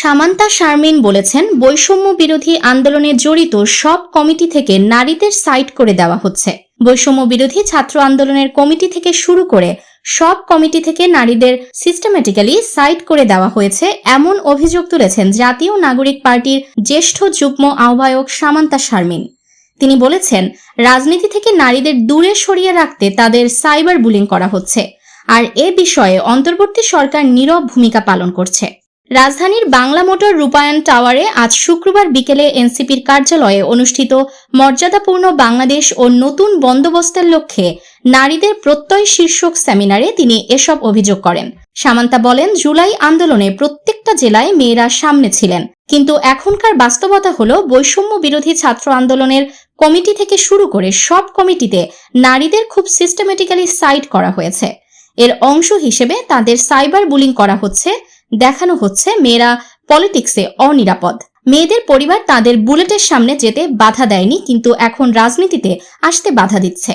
সামান্তা শারমিন বলেছেন, বৈষম্য বিরোধী আন্দোলনে জড়িত সব কমিটি থেকে নারীদের সাইড করে দেওয়া হচ্ছে। বৈষম্য বিরোধী ছাত্র আন্দোলনের কমিটি থেকে শুরু করে সব কমিটি থেকে নারীদের সিস্টেমেটিক্যালি সাইড করে দেওয়া হয়েছে এমন অভিযোগ তুলেছেন জাতীয় নাগরিক পার্টির জ্যেষ্ঠ যুগ্ম আহ্বায়ক সামান্তা শারমিন। তিনি বলেছেন, রাজনীতি থেকে নারীদের দূরে সরিয়ে রাখতে তাদের সাইবার বুলিং করা হচ্ছে, আর এ বিষয়ে অন্তর্বর্তী সরকার নীরব ভূমিকা পালন করছে। রাজধানীর বাংলা মোটর রূপায়ণ টাওয়ারে আজ শুক্রবার বিকেলে এনসিপির কার্যালয়ে অনুষ্ঠিত মর্যাদাপূর্ণ বাংলাদেশ ও নতুন বন্দোবস্তের লক্ষ্যে নারীদের প্রত্যয় শীর্ষক সেমিনারে তিনি এসব অভিযোগ করেন। সামান্তা বলেন, জুলাই আন্দোলনে প্রত্যেকটা জেলায় মেয়েরা সামনে ছিলেন, কিন্তু এখনকার বাস্তবতা হলো বৈষম্য বিরোধী ছাত্র আন্দোলনের কমিটি থেকে শুরু করে সব কমিটিতে নারীদের খুব সিস্টেমেটিক্যালি সাইড করা হয়েছে। এর অংশ হিসেবে তাদের সাইবার বুলিং করা হচ্ছে দেখানো হচ্ছে মেয়েরা পলিটিক্সে অনিরাপদ। মেয়েদের পরিবার তাদের বুলেটের সামনে যেতে বাধা দেয়নি, কিন্তু এখন রাজনীতিতে আসতে বাধা দিচ্ছে।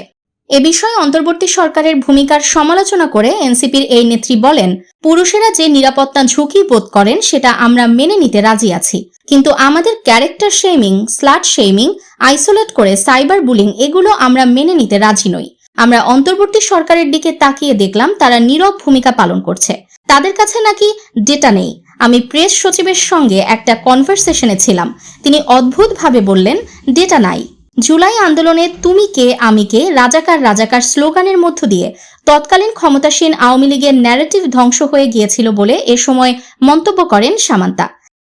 এ বিষয়ে অন্তর্বর্তী সরকারের ভূমিকার সমালোচনা করে এনসিপির এই নেত্রী বলেন, পুরুষেরা যে নিরাপত্তা ঝুঁকি বোধ করেন, সেটা আমরা মেনে নিতে রাজি আছি। কিন্তু আমাদের character shaming, slut shaming, isolate করে সাইবার বুলিং, এগুলো আমরা মেনে নিতে রাজি নই। আমরা অন্তর্বর্তী সরকারের দিকে তাকিয়ে দেখলাম তারা নীরব ভূমিকা পালন করছে। তাদের কাছে নাকি ডেটা নেই। আমি প্রেস সচিবের সঙ্গে একটা কনভারসেশনে ছিলাম। তিনি অদ্ভুতভাবে বললেন ডেটা নাই। জুলাই আন্দোলনে তুমি কে, আমি কে, রাজাকার রাজাকার স্লোগানের মধ্য দিয়ে তৎকালীন ক্ষমতাসীন আওয়ামী লীগের ন্যারেটিভ ধ্বংস হয়ে গিয়েছিল বলে এ সময় মন্তব্য করেন সামান্তা।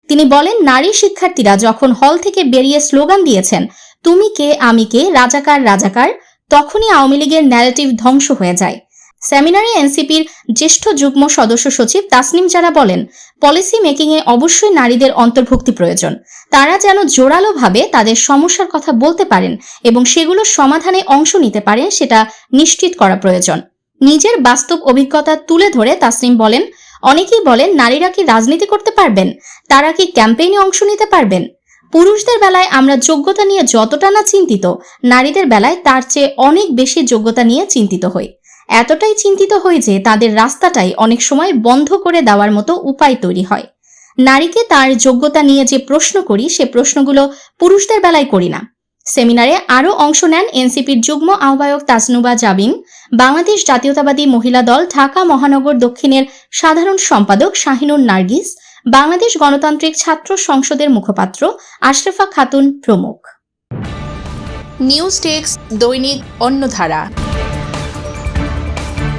তিনি বলেন, নারী শিক্ষার্থীরা যখন হল থেকে বেরিয়ে স্লোগান দিয়েছেন, তুমি কে, আমি কে, রাজাকার রাজাকার তখনই আওয়ামী লীগের ন্যারেটিভ ধ্বংস হয়ে যায়। সেমিনারে এনসিপির জ্যেষ্ঠ যুগ্ম সদস্য সচিব তাসনিম জারা বলেন পলিসি মেকিংয়ে অবশ্যই নারীদের অন্তর্ভুক্তি প্রয়োজন। তারা যেন জোরালোভাবে তাদের সমস্যার কথা বলতে পারেন এবং সেগুলোর সমাধানে অংশ নিতে পারেন সেটা নিশ্চিত করা প্রয়োজন। নিজের বাস্তব অভিজ্ঞতা তুলে ধরে তাসনিম বলেন, অনেকেই বলেন, নারীরা কি রাজনীতি করতে পারবেন? তারা কি ক্যাম্পেইনে অংশ নিতে পারবেন? পুরুষদের বেলায় আমরা যোগ্যতা নিয়ে যতটা না চিন্তিত, নারীদের বেলায় তার চেয়ে অনেক বেশি যোগ্যতা নিয়ে চিন্তিত হই। এতটাই চিন্তিত হই যে তাদের রাস্তাটাই অনেক সময় বন্ধ করে দেওয়ার মতো উপায় তৈরি হয়। নারীকে তার যোগ্যতা নিয়ে যে প্রশ্ন করি, সে প্রশ্নগুলো পুরুষদের বেলায় করি না। সেমিনারে আরও অংশ নেন এনসিপির যুগ্ম আহ্বায়ক তাজনুবা জাবিন, বাংলাদেশ জাতীয়তাবাদী মহিলা দল ঢাকা মহানগর দক্ষিণের সাধারণ সম্পাদক শাহিনুর নার্গিস বাংলাদেশ গণতান্ত্রিক ছাত্র সংসদের মুখপাত্র আশরাফা খাতুন প্রমুখ। নিউজ টেক্স দৈনিক অন্যধারা